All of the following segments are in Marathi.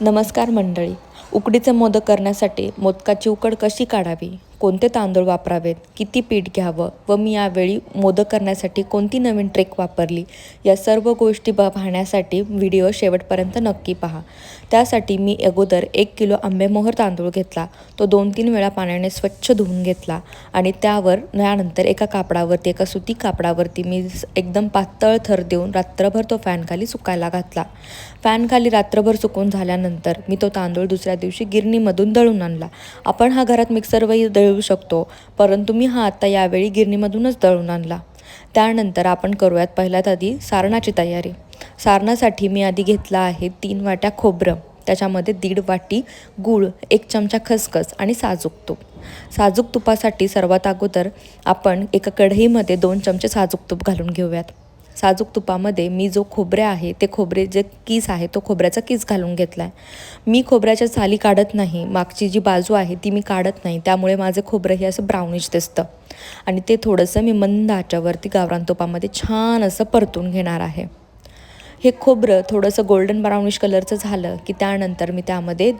नमस्कार मंडळी. उकडीचे मोदक करण्यासाठी मोदकाची उकड कशी काढावी? कोणते तांदूळ वापरावेत? किती पीठ घ्यावं? व मी यावेळी मोदक करण्यासाठी कोणती नवीन ट्रिक वापरली? या सर्व गोष्टी ब पाहण्यासाठी व्हिडिओ शेवटपर्यंत नक्की पहा. त्यासाठी मी अगोदर एक किलो आंबेमोहर तांदूळ घेतला. तो दोन तीन वेळा पाण्याने स्वच्छ धुवून घेतला. आणि त्यावर त्यानंतर एका कापडावरती एका सुती कापडावरती मी एकदम पातळ थर देऊन रात्रभर तो फॅनखाली सुकायला घातला. फॅनखाली रात्रभर सुकून झाल्यानंतर मी तो तांदूळ दुसऱ्या दिवशी गिरणीमधून दळून आणला. आपण हा घरात मिक्सरवरही दळू शकतो. परंतु मी हा आत्ता यावेळी गिरणीमधूनच दळून आणला. त्यानंतर आपण करूयात पहिल्यात आधी सारणाची तयारी. सारणासाठी मी आधी घेतला आहे तीन वाट्या खोबरं. त्याच्यामध्ये दीड वाटी गूळ एक चमचा खसखस आणि साजूक तूप. साजूक तुपासाठी सर्वात अगोदर आपण एका कढईमध्ये दोन चमचे साजूक तूप घालून घेऊयात. साजूक तुपामध्ये मी जो खोबरे आहे ते खोबरे जे किस आहे तो खोबऱ्याचा किस घालून घेतला आहे मी खोबऱ्याच्या साली काढत नाही. मागची जी बाजू आहे ती मी काढत नाही. त्यामुळे माझं खोबरं हे असं ब्राउनिश दिसतं. आणि ते थोडंसं मी मंद आच्यावरती गावरान तुपामध्ये छान असं परतून घेणार आहे. हे खोबरं थोडंसं गोल्डन ब्राउनिश कलरचं झालं की त्यानंतर मी त्यामध्ये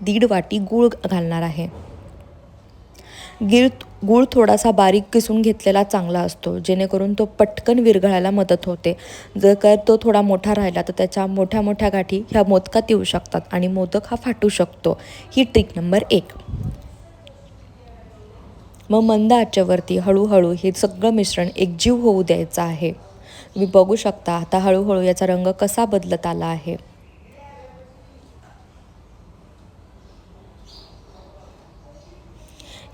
दीड वाटी गूळ घालणार आहे. गिळ गूळ थोडासा बारीक किसून घेतलेला चांगला असतो जेणेकरून तो पटकन विरघळायला मदत होते. जर का तो थोडा मोठा राहिला तर त्याच्या मोठ्या मोठ्या गाठी ह्या मोदकात येऊ शकतात आणि मोदक हा फाटू शकतो. ही ट्रिक नंबर एक. मग मंद आचेवरती हळूहळू हे सगळं मिश्रण एकजीव होऊ द्यायचं आहे. तुम्ही बघू शकता आता हळूहळू याचा रंग कसा बदलत आला आहे.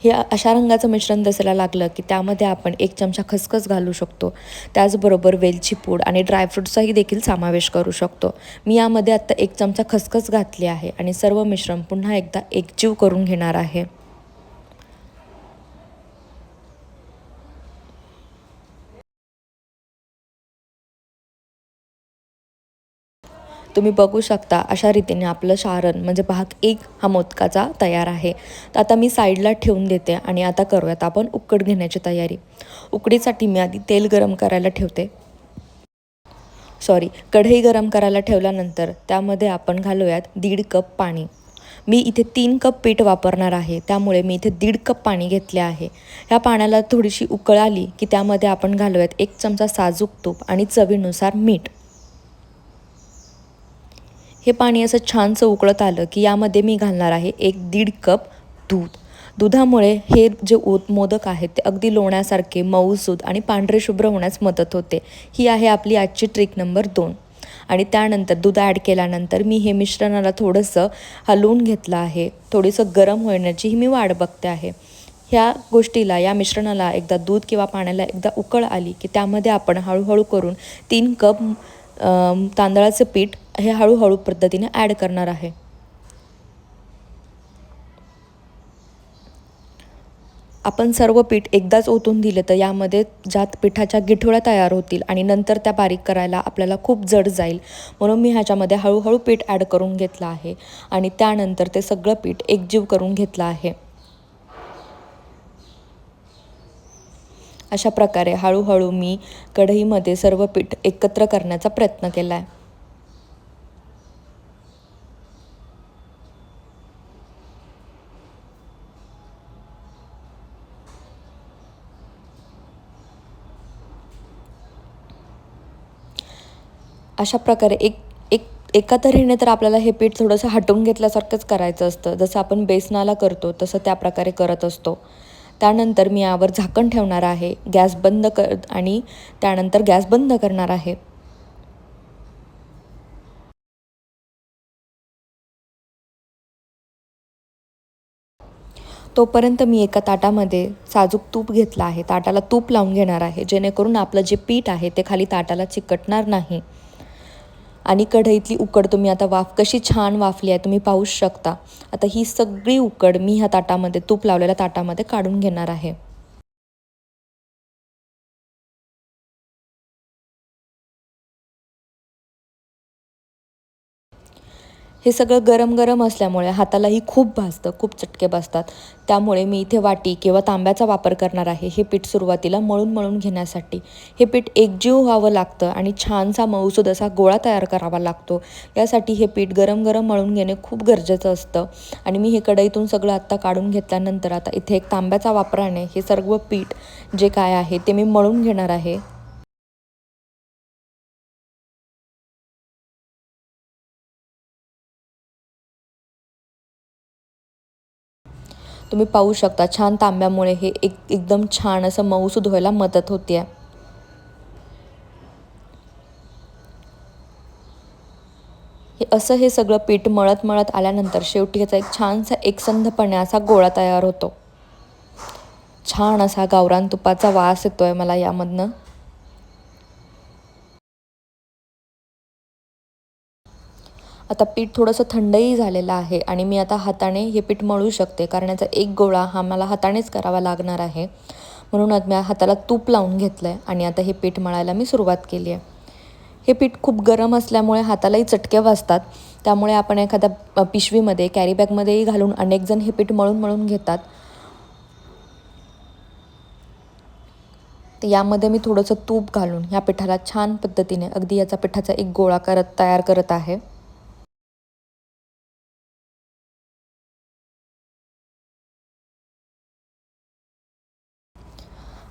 हे अशा रंगाचं मिश्रण दिसायला लागलं की त्यामध्ये आपण एक चमचा खसखस घालू शकतो. त्याचबरोबर वेलची पूड आणि ड्रायफ्रूटचाही देखील समावेश करू शकतो. मी यामध्ये आत्ता एक चमचा खसखस घातली आहे आणि सर्व मिश्रण पुन्हा एकदा एकजीव करून घेणार आहे. तुम्ही बघू शकता अशा रीतीने आपलं सारण म्हणजे भाग एक हा मोदकाचा तयार आहे. तर आता मी साईडला ठेवून देते आणि आता करूयात आपण उकड घेण्याची तयारी. उकडीसाठी मी आधी तेल गरम करायला ठेवते. सॉरी कढई गरम करायला ठेवल्यानंतर त्यामध्ये आपण घालूयात दीड कप पाणी. मी इथे तीन कप पीठ वापरणार आहे त्यामुळे मी इथे दीड कप पाणी घेतले आहे. ह्या पाण्याला थोडीशी उकळ आली की त्यामध्ये आपण घालूयात एक चमचा साजूक तूप आणि चवीनुसार मीठ. हे पाणी असं छानसं उकळत आलं की यामध्ये मी घालणार आहे एक दीड कप दूध. दुधामुळे हे जे ओ मोदक आहेत ते अगदी लोण्यासारखे मऊसूद आणि पांढरे शुभ्र होण्यास मदत होते. ही आहे आपली आजची ट्रिक नंबर दोन. आणि त्यानंतर दूध ॲड केल्यानंतर मी हे मिश्रणाला थोडंसं हलवून घेतलं आहे. थोडंसं गरम होण्याची ही मी वाट बघते आहे. ह्या गोष्टीला या मिश्रणाला एकदा दूध किंवा पाण्याला एकदा उकळ आली की त्यामध्ये आपण हळूहळू करून तीन कप तांदळाचं पीठ हे हळूहळू पद्धतीने ॲड करणार आहे. आपण सर्व पीठ एकदाच ओतून दिले तर यामध्ये ज्यात पिठाच्या गिठोळ्या तयार होतील आणि नंतर त्या बारीक करायला आपल्याला खूप जड जाईल. म्हणून मी ह्याच्यामध्ये हळूहळू पीठ ॲड करून घेतलं आहे आणि त्यानंतर ते सगळं पीठ एकजीव करून घेतलं आहे. अशा प्रकारे हळूहळू मी कढईमध्ये सर्व पीठ एकत्र करण्याचा प्रयत्न केला आहे अशा प्रकारे एक एक एका तऱ्हेने तर आपल्याला हे पीठ थोडंसं हटवून घेतल्यासारखंच करायचं असतं. जसं आपण बेसनाला करतो तसं त्या प्रकारे करत असतो. त्यानंतर मी यावर झाकण ठेवणार आहे. गॅस बंद कर आणि त्यानंतर गॅस बंद करणार आहे. तोपर्यंत मी एका ताटामध्ये साजूक तूप घेतलं आहे. ताटाला तूप लावून घेणार आहे. जेणेकरून आपलं जे पीठ आहे ते खाली ताटाला चिकटणार नाही. आणि कढईतली उकड तुम्ही आता वाफ कशी छान वाफली आहे तुम्ही पाहूच शकता. आता ही सगळी उकड मी ह्या ताटामध्ये तूप लावलेल्या ताटामध्ये काढून घेणार आहे. हे सगळं गरम गरम असल्यामुळे हातालाही खूप भाजतं खूप चटके बसतात. त्यामुळे मी इथे वाटी किंवा तांब्याचा वापर करणार आहे हे पीठ सुरुवातीला मळून मळून घेण्यासाठी. हे पीठ एकजीव व्हावं लागतं आणि छानसा मऊसूद असा गोळा तयार करावा लागतो. यासाठी हे पीठ गरम गरम मळून घेणे खूप गरजेचं असतं. आणि मी हे कढईतून सगळं आत्ता काढून घेतल्यानंतर आता इथे एक तांब्याचा वापराने हे सर्व पीठ जे काय आहे ते मी मळून घेणार आहे. तुम्ही पाहू शकता छान तांब्यामुळे हे एक एकदम छान असं मऊसूद व्हायला मदत होते आहे हे असं हे सगळं पीठ मळत मळत आल्यानंतर शेवटी याचा एक छानसा एकसंधपणे असा गोळा तयार होतो. छान असा गावरान तुपाचा वास येतो आहे मला यामधनं. आता पीठ थोडंसं थंडही झालेलं आहे आणि मी आता हाताने हे पीठ मळू शकते कारण याचा एक गोळा हा मला हातानेच करावा लागणार आहे. म्हणूनच मी हाताला तूप लावून घेतलं आहे आणि आता हे पीठ मळायला मी सुरुवात केली आहे. हे पीठ खूप गरम असल्यामुळे हातालाही चटके वाजतात. त्यामुळे आपण एखाद्या पिशवीमध्ये कॅरीबॅगमध्येही घालून अनेकजण हे पीठ मळून मळून घेतात. तर यामध्ये मी थोडंसं तूप घालून ह्या पिठाला छान पद्धतीने अगदी याचा पिठाचा एक गोळा करत तयार करत आहे.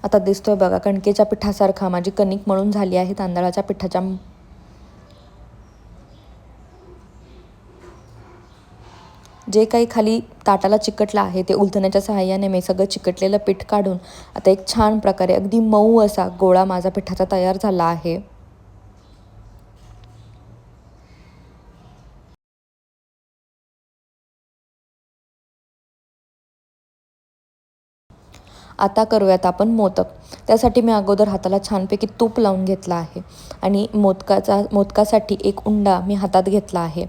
आता दिसतोय बघा कणकेच्या पिठासारखा माझी कणिक मळून झाली आहे तांदळाच्या पिठाच्या. जे काही खाली ताटाला चिकटलं आहे ते उलथण्याच्या सहाय्याने मी सगळं चिकटलेलं पीठ काढून आता एक छान प्रकारे अगदी मऊ असा गोळा माझा पिठाचा तयार झाला आहे. आता करूयात आपण मोदक. त्यासाठी मी अगोदर हाताला छानपैकी तूप लावून घेतला आहे. आणि मोदकाचा मोदकासाठी एक उंडा मी हातात घेतला आहे.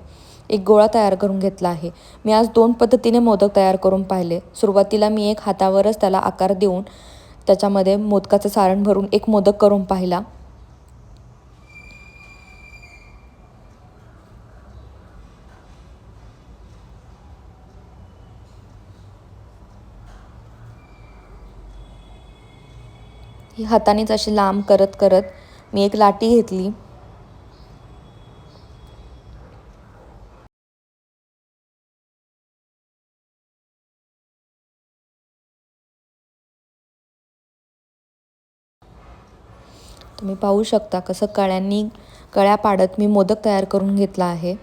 एक गोळा तयार करून घेतला आहे. मी आज दोन पद्धतीने मोदक तयार करून पाहिले. सुरुवातीला मी एक हातावरच त्याला आकार देऊन त्याच्यामध्ये मोदकाचं सारण भरून एक मोदक करून पाहिला. ही हातानेच अशी लांब करत करत मी एक लाटी घेतली. तुम्ही पाहू शकता कसं कळ्यांनी कळ्या पाडत मी मोदक तयार करून घेतला आहे.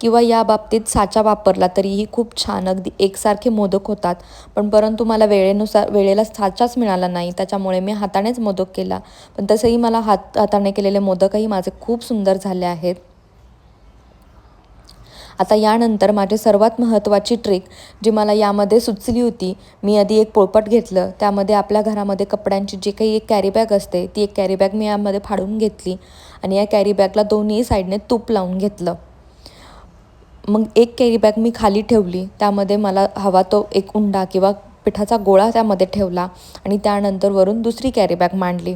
किंवा या बाबतीत साचा वापरला तरीही खूप छान अगदी एकसारखे मोदक होतात. पण परंतु मला वेळेनुसार वेळेला साचाच मिळाला नाही त्याच्यामुळे मी हातानेच मोदक केला. पण तसंही मला हात हाताने केलेले मोदकही माझे खूप सुंदर झाले आहेत. आता यानंतर माझी सर्वात महत्त्वाची ट्रिक जी मला यामध्ये सुचली होती मी आधी एक पोळपट घेतलं. त्यामध्ये आपल्या घरामध्ये कपड्यांची जी काही एक कॅरीबॅग असते ती एक कॅरीबॅग मी यामध्ये फाडून घेतली. आणि या कॅरीबॅगला दोन्ही साईडने तूप लावून घेतलं. मग एक कॅरीबॅग मी खाली ठेवली. त्यामध्ये मला हवा तो एक उंडा किंवा पिठाचा गोळा त्यामध्ये ठेवला आणि त्यानंतर वरून दुसरी कॅरीबॅग मांडली.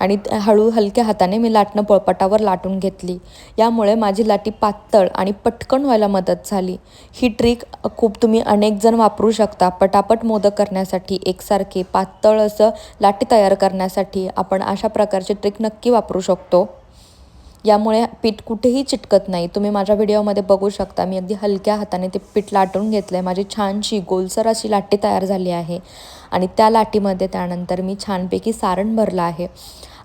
आणि हळू हलक्या हाताने मी लाटणं पळपटावर लाटून घेतली. यामुळे माझी लाटी पातळ आणि पटकन व्हायला मदत झाली. ही ट्रिक खूप तुम्ही अनेक जण वापरू शकता. पटापट मोदक करण्यासाठी एकसारखे पातळ असं लाटी तयार करण्यासाठी आपण अशा प्रकारची ट्रिक नक्की वापरू शकतो. यामुळे पीठ कुठेही चिटकत नाही. तुम्ही माझ्या व्हिडिओमध्ये बघू शकता. मी अगदी हलक्या हाताने ते पीठ लाटून घेतलं आहे माझी छानशी गोलसर अशी लाटी तयार झाली आहे. आणि त्या लाटीमध्ये त्यानंतर मी छानपैकी सारण भरलं आहे.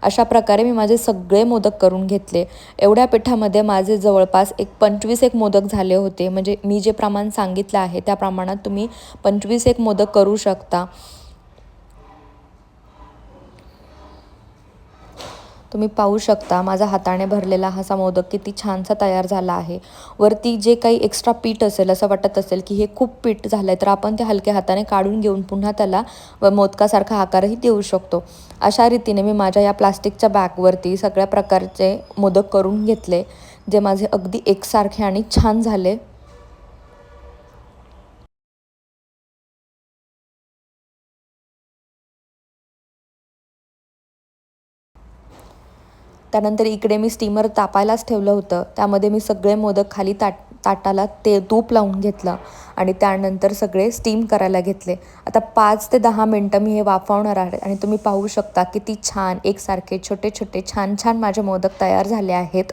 अशा प्रकारे मी माझे सगळे मोदक करून घेतले. एवढ्या पिठामध्ये माझे जवळपास एक पंचवीस एक मोदक झाले होते. म्हणजे मी जे प्रमाण सांगितलं आहे त्या प्रमाणात तुम्ही पंचवीस एक मोदक करू शकता. तुम्ही पाहू शकता माझा हाताने भरलेला हा मोदक किती छानसा तयार झाला आहे. वरती जे काही एक्स्ट्रा पीठ असेल असं वाटत असेल की हे खूप पीठ झालं आहे तर आपण ते हलक्या हाताने काढून घेऊन पुन्हा त्याला व मोदकासारखा आकारही देऊ शकतो. अशा रीतीने मी माझ्या या प्लास्टिकच्या बॅगवरती सगळ्या प्रकारचे मोदक करून घेतले जे माझे अगदी एकसारखे आणि छान झाले. त्यानंतर इकडे मी स्टीमर तापायलाच ठेवलं होतं. त्यामध्ये मी सगळे मोदक खाली ताट ताटाला ते तूप लावून घेतलं आणि त्यानंतर सगळे स्टीम करायला घेतले. आता पाच ते दहा मिनटं मी हे वाफवणार आहे आणि तुम्ही पाहू शकता किती छान एकसारखे छोटे छोटे छान छान माझे मोदक तयार झाले आहेत.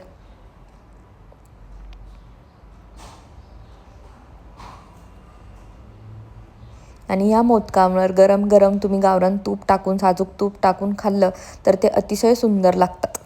आणि या मोदकांवर गरम गरम तुम्ही गावरान तूप टाकून साजूक तूप टाकून खाल्लं तर ते अतिशय सुंदर लागतात.